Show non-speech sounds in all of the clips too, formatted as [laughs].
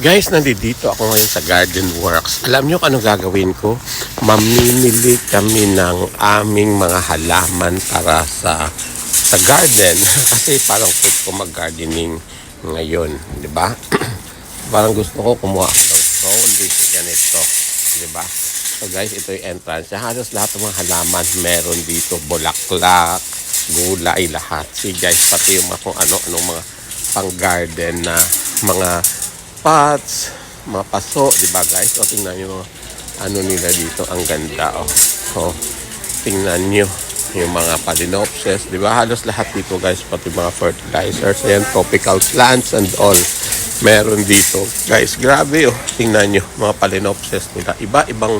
Guys, nandito ako ngayon sa Garden Works. Alam nyo kung ano gagawin ko? Mamimili kami ng aming mga halaman para sa sa garden. [laughs] Kasi parang fit ko mag-gardening ngayon. ba? [clears throat] parang gusto ko kumuha ako ng leaf ganito. di ba? So guys, ito yung entrance. Halos lahat ng mga halaman meron dito. Bulaklak, gulay, lahat. See guys, pati yung mga kung ano-anong mga pang-garden na mga pots, mga paso, di ba guys? O tingnan nyo mga ano nila dito, ang ganda oh. oh tingnan nyo yung mga palinopsis, di ba? Halos lahat dito guys, pati mga fertilizers, ayan, tropical plants and all. Meron dito. Guys, grabe oh. Tingnan nyo, mga palinopsis nila. Iba-ibang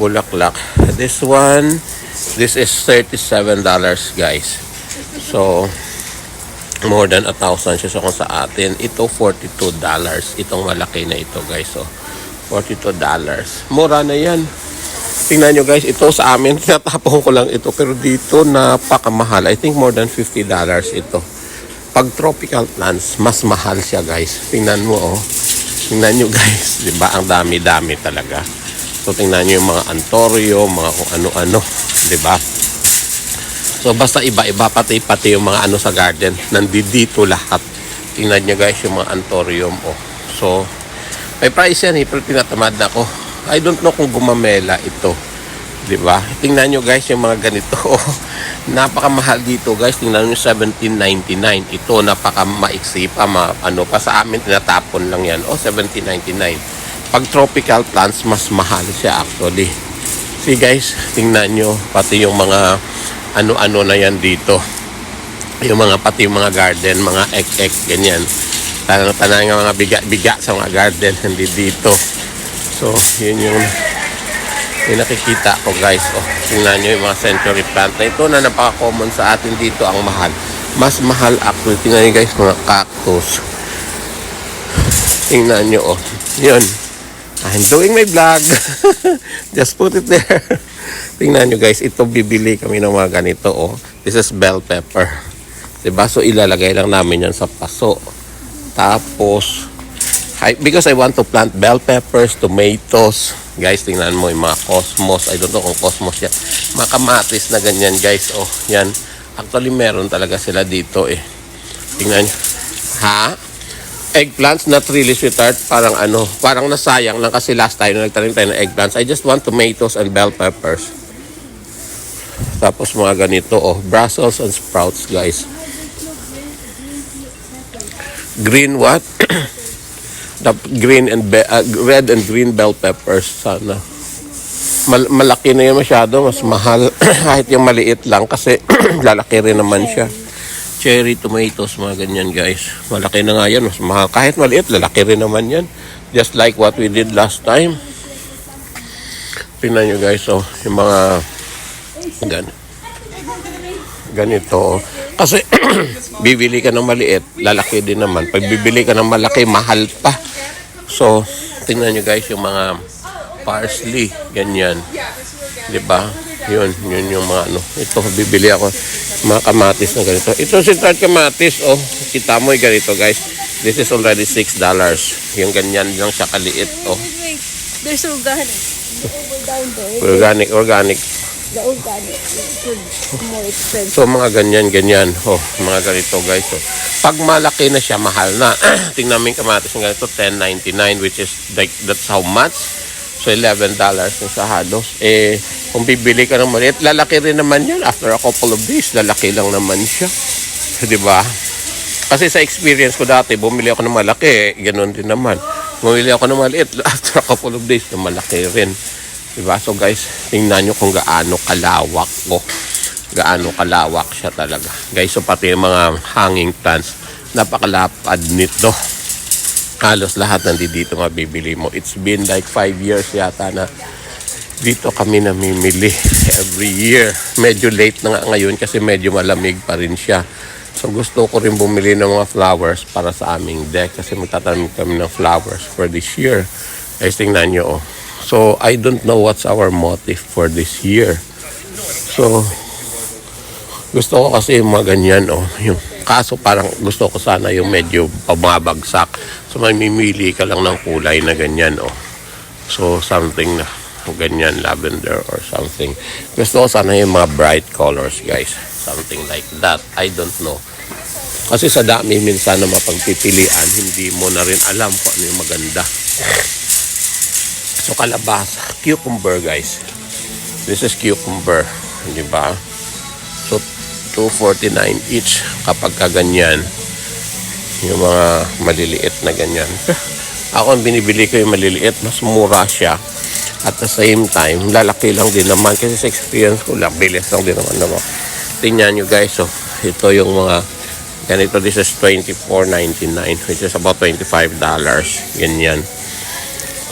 bulaklak. This one, this is $37 guys. So, more than a thousand siya so sa atin. Ito 42 dollars. Itong malaki na ito guys so 42 dollars. Mura na yan. Tingnan nyo guys ito sa amin. [laughs] Tinatapon ko lang ito. Pero dito napakamahal. I think more than 50 dollars ito. Pag tropical plants mas mahal siya guys. Tingnan mo oh. Tingnan nyo [laughs] guys di ba ang dami dami talaga. So tingnan nyo yung mga antorio mga kung ano-ano di ba So basta iba-iba pati pati yung mga ano sa garden. Nandito lahat. Tingnan nyo guys yung mga antorium oh. So may price yan eh, pero tinatamad na ako. I don't know kung gumamela ito. 'Di ba? Tingnan nyo guys yung mga ganito. [laughs] Oh. Napakamahal dito guys. Tingnan nyo 17.99. Ito napaka maiksi pa ma, ano pa sa amin tinatapon lang yan. Oh 17.99. Pag tropical plants mas mahal siya actually. See guys, tingnan nyo pati yung mga ano-ano na yan dito. Yung mga pati mga garden, mga ek-ek, ganyan. Tanang-tanang yung mga biga-biga sa mga garden, [laughs] hindi dito. So, yun yung, yung nakikita ko guys. Oh, tingnan nyo yung mga century plant na ito na napaka-common sa atin dito ang mahal. Mas mahal actually. Tingnan nyo guys, mga cactus. Tingnan nyo, oh. Yun. I'm doing my vlog. [laughs] Just put it there. Tingnan nyo guys, ito bibili kami ng mga ganito oh. This is bell pepper. 'Di ba? So ilalagay lang namin 'yan sa paso. Tapos I, because I want to plant bell peppers, tomatoes. Guys, tingnan mo yung mga cosmos. I don't know kung cosmos yan. Mga kamatis na ganyan guys. Oh, yan. Actually, meron talaga sila dito eh. Tingnan nyo. Ha? Eggplants, not really sweetheart, parang ano, parang nasayang lang kasi last time na nagtanim tayo ng eggplants. I just want tomatoes and bell peppers. Tapos mga ganito, oh, Brussels and sprouts, guys. Green what? [coughs] The green and uh, red and green bell peppers sana. Mal- malaki na yun masyado, mas mahal. [coughs] Kahit yung maliit lang kasi [coughs] lalaki rin naman siya cherry tomatoes, mga ganyan guys. Malaki na nga yan. Kahit maliit, lalaki rin naman yan. Just like what we did last time. Tingnan nyo guys, oh, yung mga gan ganito. oh. Kasi [clears throat] bibili ka ng maliit, lalaki din naman. Pag bibili ka ng malaki, mahal pa. So, tingnan nyo guys yung mga parsley, ganyan. 'Di ba? Yun, yun yung mga ano. Ito, bibili ako mga kamatis na ganito. Ito si Tart kamatis, oh. Kita mo yung ganito, guys. This is already $6. Yung ganyan lang siya kaliit, oh. There's organic. Organic, organic. the organic more expensive. So, mga ganyan, ganyan. Oh, mga ganito, guys. Oh. Pag malaki na siya, mahal na. [clears throat] Tingnan mo yung kamatis ng ganito, $10.99, which is like, that's how much? So, $11 na sa halos. Eh, kung bibili ka ng maliit, lalaki rin naman yun. After a couple of days, lalaki lang naman siya. [laughs] Di ba? Kasi sa experience ko dati, bumili ako ng malaki, eh, ganun din naman. Bumili ako ng maliit, [laughs] after a couple of days, na malaki rin. Di ba? So guys, tingnan nyo kung gaano kalawak ko. Gaano kalawak siya talaga. Guys, so pati yung mga hanging plants, napakalapad nito halos lahat nandito mabibili mo. It's been like 5 years yata na dito kami namimili every year. Medyo late na nga ngayon kasi medyo malamig pa rin siya. So gusto ko rin bumili ng mga flowers para sa aming deck kasi magtatanim kami ng flowers for this year. Guys, tingnan nyo. Oh. So I don't know what's our motive for this year. So gusto ko kasi yung mga ganyan, oh, yung Kaso parang gusto ko sana yung medyo pumabagsak. So mamimili ka lang ng kulay na ganyan oh. So something na ganyan lavender or something. Gusto ko sana yung mga bright colors guys. Something like that. I don't know. Kasi sa dami minsan na mapagpipilian, hindi mo na rin alam kung ano yung maganda. So kalabasa, cucumber guys. This is cucumber, di ba? So 249 each kapag kaganyan. Yung mga maliliit na ganyan. [laughs] Ako ang binibili ko yung maliliit, mas mura siya. At the same time, lalaki lang din naman kasi sa experience ko lang, bilis lang din naman naman. Tingnan nyo guys, so ito yung mga ganito, this is 24.99 which is about 25 dollars. Ganyan.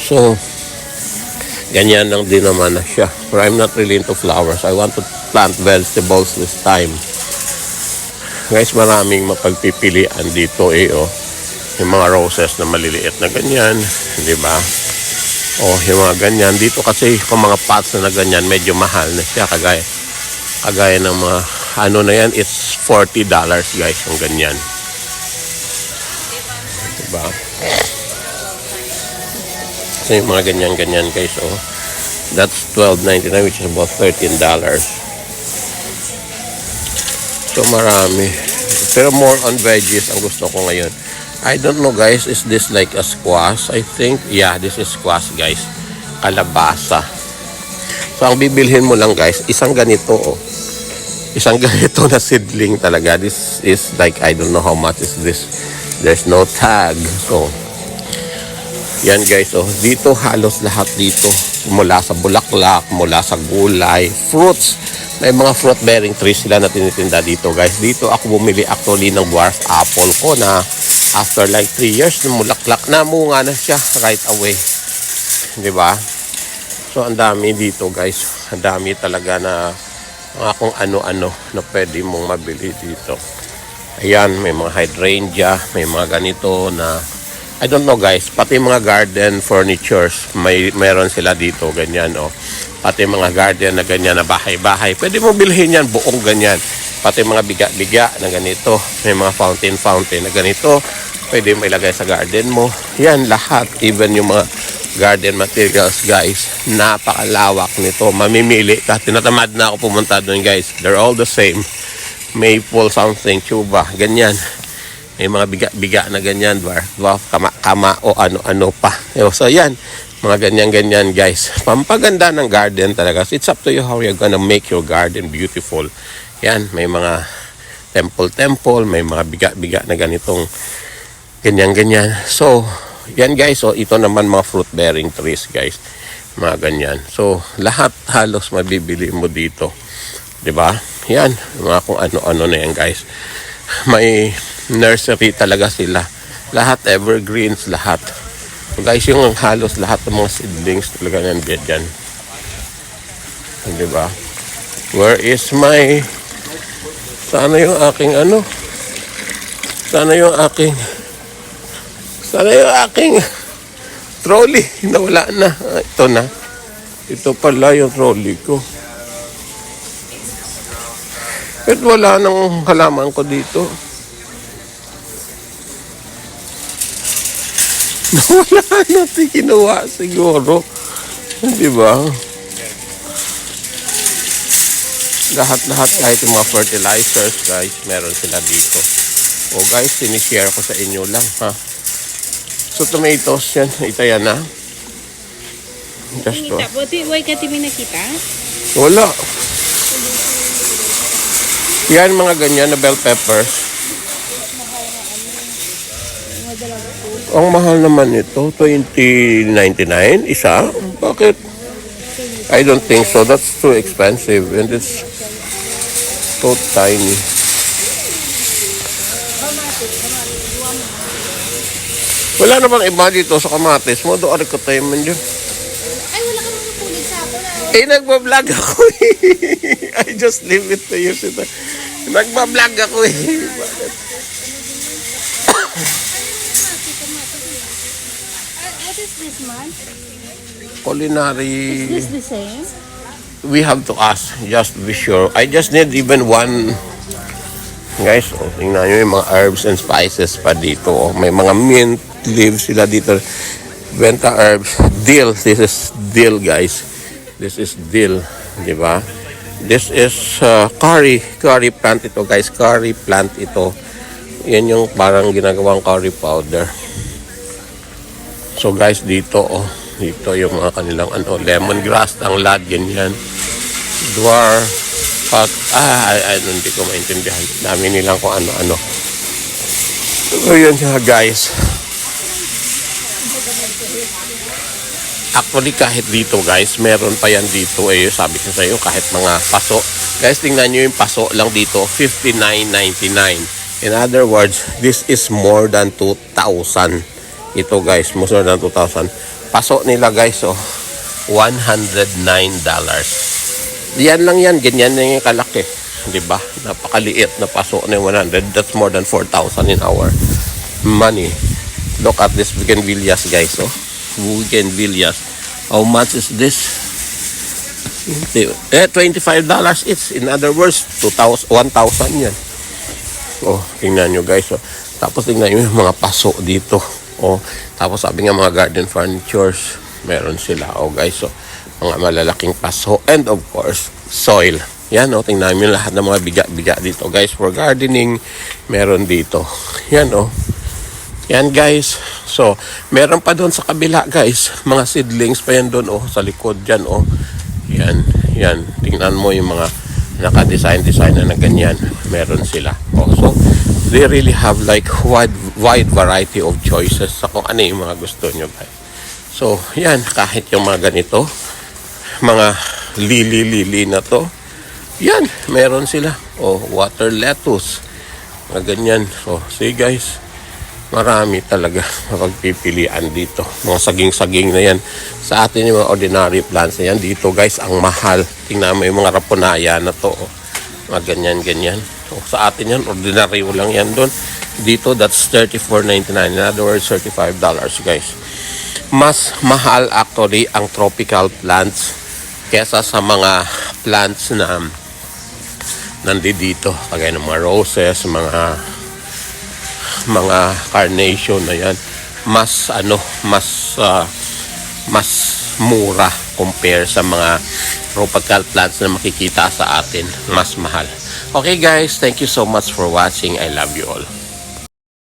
So, ganyan lang din naman na siya. But I'm not really into flowers. I want to plant vegetables this time. Guys, maraming mapagpipilian dito eh, oh. Yung mga roses na maliliit na ganyan, di ba? Oh, yung mga ganyan. Dito kasi kung mga pots na, na ganyan, medyo mahal na siya. Kagaya, kagaya ng mga, ano na yan, it's $40 guys, yung ganyan. Diba? So yung mga ganyan-ganyan guys, oh. That's $12.99 which is about $13. So marami. Pero more on veggies ang gusto ko ngayon. I don't know guys, is this like a squash? I think, yeah, this is squash guys. Kalabasa. So ang bibilhin mo lang guys, isang ganito oh. Isang [laughs] ganito na seedling talaga. This is like, I don't know how much is this. There's no tag. So, yan guys, oh. Dito halos lahat dito. Mula sa bulaklak, mula sa gulay, fruits. May mga fruit bearing trees sila na tinitinda dito guys. Dito ako bumili actually ng dwarf apple ko na after like 3 years, mulaklak na, munga na siya right away. Di ba? So ang dami dito guys. Ang dami talaga na mga kung ano-ano na pwede mong mabili dito. Ayan, may mga hydrangea, may mga ganito na I don't know guys, pati mga garden furnitures, may meron sila dito ganyan oh. Pati mga garden na ganyan na bahay-bahay. Pwede mo bilhin yan buong ganyan. Pati mga biga-biga na ganito, may mga fountain-fountain na ganito. Pwede mo ilagay sa garden mo. Yan lahat, even yung mga garden materials guys. Napakalawak nito. Mamimili ka. Tinatamad na ako pumunta doon guys. They're all the same. Maple something, tuba, ganyan. May mga biga-biga na ganyan, dwarf, dwarf kama, kama o ano-ano pa. So, yan. Mga ganyan-ganyan, guys. Pampaganda ng garden talaga. So, it's up to you how you're gonna make your garden beautiful. Yan, may mga temple-temple, may mga biga-biga na ganitong ganyan-ganyan. So, yan guys. So, ito naman mga fruit-bearing trees, guys. Mga ganyan. So, lahat halos mabibili mo dito. 'Di ba? Yan, mga kung ano-ano na yan, guys. May nursery talaga sila. Lahat evergreens, lahat. So guys, yung halos lahat ng mga seedlings talaga nandiyan dyan. Di ba? Where is my... Sana yung aking ano? Sana yung aking... Sana yung aking trolley. [laughs] Nawala na. Ah, Ito na. Ito pala yung trolley ko. At wala nang halaman ko dito. [laughs] Wala natin ginawa siguro. Di ba? Lahat-lahat kahit yung mga fertilizers guys, meron sila dito. O guys, sinishare ko sa inyo lang ha. So tomatoes yan, ito yan ha. Just to. Buti, why ka timi nakita? Wala. Yan mga ganyan na bell peppers. Ang mahal naman ito, 20.99 isa. Bakit? I don't think so. That's too expensive and it's so tiny. Wala naman iba dito sa kamatis mo. Doon ko tayo man dyan. Ay, wala ka matutulog sa ako na. Eh, nagbablog ako eh. [laughs] I just leave it to you. Nagbablog ako eh. Bakit? Is this, man? Culinary, Is this the same? we have to ask just to be sure. I just need even one Guys, oh, tingnan nyo yung mga herbs and spices pa dito. Oh. May mga mint leaves sila dito. Benta herbs. Dill. This is dill, guys. This is dill. Di ba? This is uh, curry. Curry plant ito, guys. Curry plant ito. Yan yung parang ginagawang curry powder. So, guys, dito, oh. Dito yung mga kanilang ano, lemongrass, tanglad, ganyan. Dwarf, pag, ah, ay, ay, hindi ko maintindihan. Dami nilang kung ano-ano. So, yun nga, guys. Actually, kahit dito, guys, meron pa yan dito. Eh, sabi ko sa iyo, kahit mga paso. Guys, tingnan nyo yung paso lang dito, 59.99. In other words, this is more than 2,000. Ito, guys, more than 2,000. Paso nila, guys, oh, $109. Yan lang yan, ganyan na yung kalaki. Di ba? Napakaliit na paso na yung 100. That's more than 4,000 in our money. Look at this bougainvilleas, guys. Oh. Bougainvilleas. How much is this? Eh, $25 each. In other words, 2,000, 1,000 yan. Oh, tingnan nyo guys. Oh. Tapos tingnan nyo yung mga paso dito. Oh, tapos sabi nga mga garden furnitures, meron sila. Oh guys, oh, mga malalaking paso. And of course, soil. Yan, oh, tingnan nyo lahat ng mga biga-biga dito. Guys, for gardening, meron dito. Yan, oh. Yan guys. So, meron pa doon sa kabila guys. Mga seedlings pa yan doon oh. Sa likod dyan oh. Yan. Yan. Tingnan mo yung mga naka-design-design na ganyan. Meron sila. Oh, so, they really have like wide, wide variety of choices sa kung ano yung mga gusto nyo guys. So, yan. Kahit yung mga ganito, mga lili-lili na to, yan. Meron sila. Oh, water lettuce. Mga ganyan. So, see guys marami talaga [laughs] mapagpipilian dito. Mga saging-saging na yan. Sa atin yung mga ordinary plants na yan. Dito guys, ang mahal. Tingnan mo yung mga rapunaya na to. Oh. Mga ganyan-ganyan. So, sa atin yan, ordinary lang yan doon. Dito, that's $34.99. In other words, $35 guys. Mas mahal actually ang tropical plants kesa sa mga plants na nandito. Kagaya ng mga roses, mga mga carnation na yan mas ano mas ah, mas mura compare sa mga tropical plants na makikita sa atin mas mahal okay guys. Thank you so much for watching. I love you all